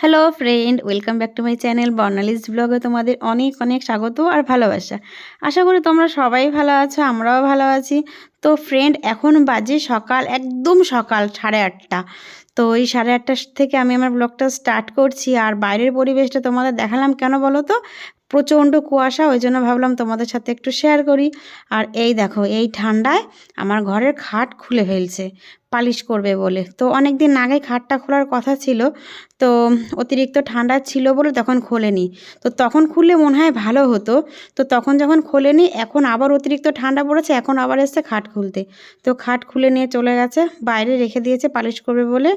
Hello friend welcome back to my channel বর্ণালিস্ট ব্লগে তোমাদের অনেক অনেক স্বাগত আর ভালোবাসা। আশা করি তোমরা সবাই ভালো আছো, আমরাও ভালো আছি। তো ফ্রেন্ড এখন বাজে সকাল, একদম সকাল, সাড়ে আটটা। তো, এই সাড়ে আটটা থেকে আমি আমার ব্লগটা স্টার্ট করছি আর বাইরের পরিবেশটা তোমাদের দেখালাম কেন বলো তো? প্রচণ্ড কুয়াশা, ওই জন্য ভাবলাম তোমাদের সাথে একটু শেয়ার করি। আর এই দেখো, এই ঠান্ডায় আমার ঘরের খাট খুলে ফেলছে। পালিশ করবে বলে। তো অনেক দিন আগে খাটটা খোলার কথা ছিল, তো অতিরিক্ত ঠান্ডা ছিল বলে তখন খোলেনি। তো তখন খুললে মনে হয় ভালো হতো। তো তখন যখন খোলেনি, এখন আবার অতিরিক্ত ঠান্ডা পড়েছে, এখন আবার এসছে খাট খুলতে। তো খাট খুলে নিয়ে চলে গেছে, বাইরে রেখে দিয়েছে পালিশ করবে বলে।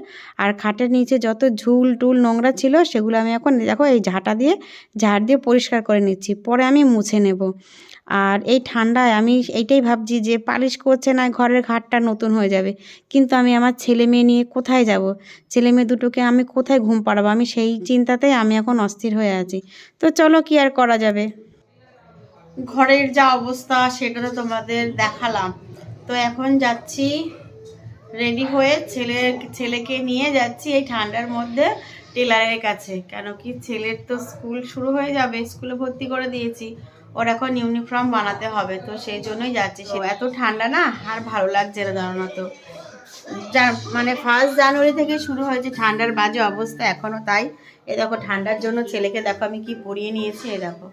আর খাটের নিচে যত ঝুল টুল নোংরা ছিল, সেগুলো আমি এখন দেখো এই ঝাঁটা দিয়ে, ঝাড় দিয়ে পরিষ্কার করে নিচ্ছি, পরে আমি মুছে নেব। আর এই ঠান্ডায় আমি এইটাই ভাবছি যে পালিশ করছে না, ঘরের ঘাটটা নতুন হয়ে যাবে। কিন্তু আমি আমার ছেলে মেয়ে নিয়ে কোথায় যাব? ছেলে মেয়ে দুটোকে আমি কোথায় ঘুম পাড়াবো? আমি সেই চিন্তাতেই আমি এখন অস্থির হয়ে আছি। তো চলো কি আর করা যাবে? ঘরের যা অবস্থা, সেটা তো তোমাদের দেখালাম। তো এখন যাচ্ছি রেডি হয়ে ছেলে, ছেলেকে নিয়ে যাচ্ছি এই ঠান্ডার মধ্যে টেলারের কাছে। কেন কি ছেলের তো স্কুল শুরু হয়ে যাবে, স্কুলে ভর্তি করে দিয়েছি। ওর এখন ইউনিফর্ম বানাতে হবে, তো সেই জন্যই যাচ্ছি। সে এত ঠান্ডা না, আর ভালো লাগছে না তো মানে ফার্স্ট জানুয়ারি থেকে শুরু হয়েছে, ঠান্ডার বাজে অবস্থা এখনও তাই। এ দেখো, ঠান্ডার জন্য ছেলেকে দেখো, আমি কি পরিয়ে নিয়েছি এ দেখো।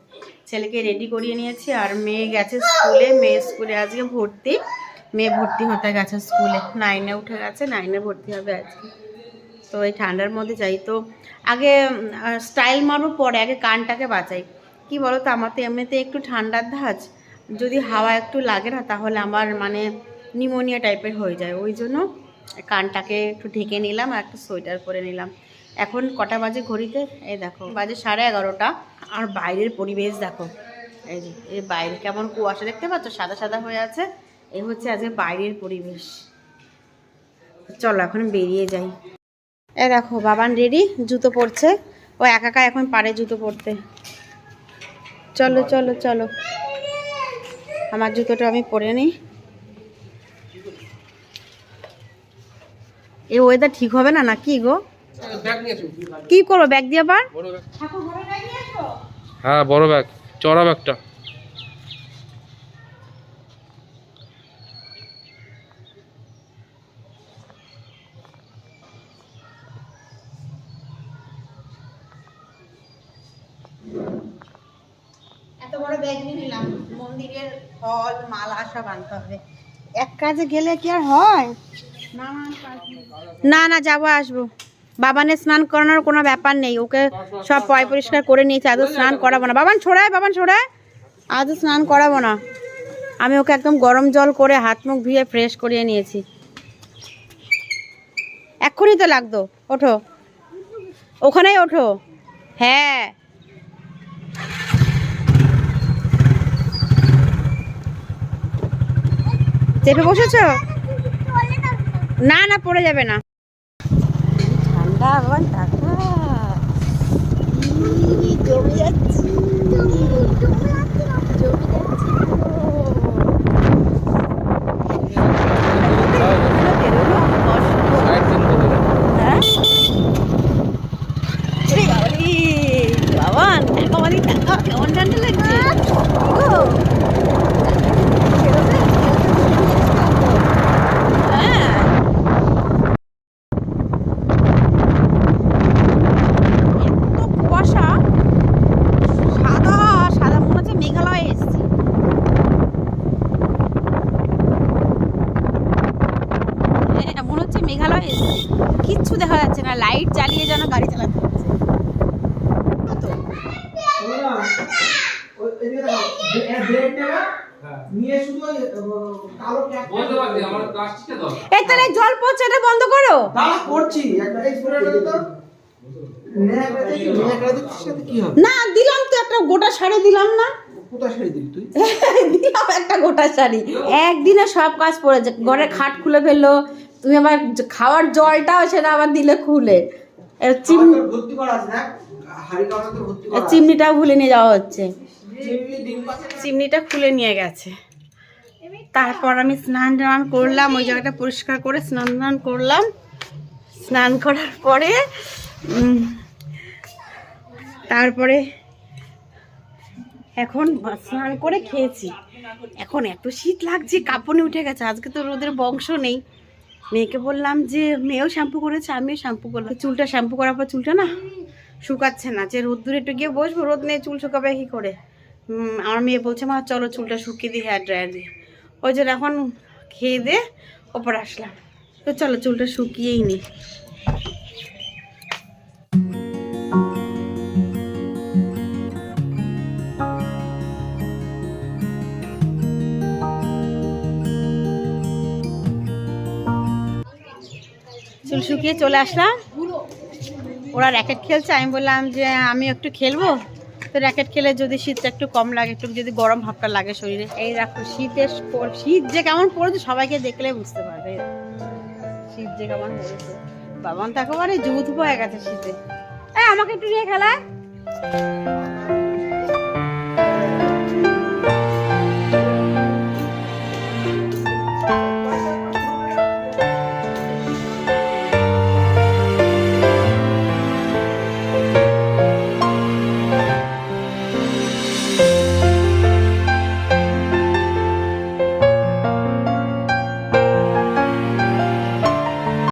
ছেলেকে রেডি করিয়ে নিয়েছি, আর মেয়ে গেছে স্কুলে, মেয়ে স্কুলে আজকে ভর্তি। মেয়ে ভর্তি হতে গেছে স্কুলে। নাইনে উঠে গেছে নাইনে ভর্তি হবে আজকে। তো এই ঠান্ডার মধ্যে যাই, তো আগে স্টাইল মারবো পরে, আগে কানটাকে বাঁচাই। কি বলো তো আমার তো এমনিতে একটু ঠান্ডার ধাজ যদি হাওয়া একটু লাগে না, তাহলে আমার মানে নিমোনিয়া টাইপের হয়ে যায়। ওই জন্য কানটাকে একটু ঢেকে নিলাম আর একটা সোয়েটার পরে নিলাম। এখন কটা বাজে ঘড়িতে? এই দেখো, বাজে সাড়ে এগারোটা। আর বাইরের পরিবেশ দেখো, এই যে এই বাইরে কেমন কুয়াশা দেখতে পাচ্ছ? সাদা সাদা হয়ে আছে। এই হচ্ছে আজকে বাইরের পরিবেশ। চলো এখন বেরিয়ে যাই। এ দেখো, বাবান রেডি, জুতো পরছে। ও একা এখন পারে জুতো পরতে। চলো চলো চলো। আমার জুতোটা আমি পরে নিই। এই ওয়েদার ঠিক হবে না না কি গো? কি করব ব্যাগ দিয়ে আবার? হ্যাঁ বড় ব্যাগ চড়া ব্যাগটা এত বড় ব্যাগ নিয়ে নিলাম মন্দিরের ফল মালা সব আনতে হবে। এক কাজে গেলে কি আর হয়? না না, যাব, আসব। বাবানের স্নান করানোর কোনো ব্যাপার নেই। ওকে সব পয় পরিষ্কার করে নিয়েছে আদৌ স্নান করাবো না। বাবান ছোড়ায় বাবান ছোড়ায় আদৌ স্নান করাবো না। আমি ওকে একদম গরম জল করে হাত মুখ ধুয়ে ফ্রেশ করিয়ে নিয়েছি। এক্ষুনি তো লাগতো। ওঠো। ওখানেই ওঠো। হ্যাঁ। চেপে বসেছো? না না পড়ে যাবে না ঠান্ডা আবার টাকা জমে যাচ্ছে জমে যাচ্ছে হ্যাঁ ওরে বাবারে, বাবান, বাবারে টাকা, কেমন ঠান্ডা লাগছে কি গো? হ্যাঁ এত কুয়াশা সাদা সাদা মনে হচ্ছে মেঘালয়ে এসেছি হ্যাঁ মনে হচ্ছে মেঘালয়ে কিচ্ছু দেখা যাচ্ছে না লাইট জ্বালিয়ে যেন গাড়ি চালাতে জল পড়ছে এটা বন্ধ করো। না, দিলাম তো একটা গোটা শাড়ি, দিলাম না। দিলাম একটা গোটা শাড়ি। একদিনে সব কাজ পড়েছে ঘরে খাট খুলে ফেলল তুমি আবার জ- খাওয়ার জলটাও সেটা আবার দিলে খুলে। চিমনিটাও ভুলে নিয়ে যাওয়া হচ্ছে। চিমনিটা খুলে নিয়ে গেছে। তারপর আমি স্নান টান করলাম ওই জায়গাটা পরিষ্কার করে স্নান টান করলাম। স্নান করার পরে তারপরে এখন স্নান করে খেয়েছি। এখন এত শীত লাগছে কাঁপনে উঠে গেছে। আজকে তো রোদের বংশ নেই। মেয়েকে বললাম যে, মেয়েও শ্যাম্পু করেছে, আমিও শ্যাম্পু করলাম। চুলটা শ্যাম্পু করার পর চুলটা না শুকাচ্ছে না, যে রোদ্দুরে একটু গিয়ে বসবো, রোদ নেই, চুল শুকাবে কী করে? আমার মেয়ে বলছে, মা, চলো চুলটা শুকিয়ে দিই হেয়ার ড্রায়ার দিয়ে। ওই জন্য এখন খেয়ে দিয়ে ওপর আসলাম। তো চলো চুলটা শুকিয়েই নি। চুল শুকিয়ে চলে আসলাম। ওরা র্যাকেট খেলছে। আমি বললাম যে, আমি একটু খেলব? তো র্যাকেট খেলে যদি শীতটা একটু কম লাগে, একটু যদি গরম ভাবটা লাগে শরীরে। এই দেখো, শীতের শীত যে কেমন পড়েছে সবাইকে দেখলে বুঝতে পারবে। শীত যে কেমন পড়েছে। বাবান তো একেবারে জুত হয়ে গেছে শীতে। আমাকে একটু নিয়ে খেলা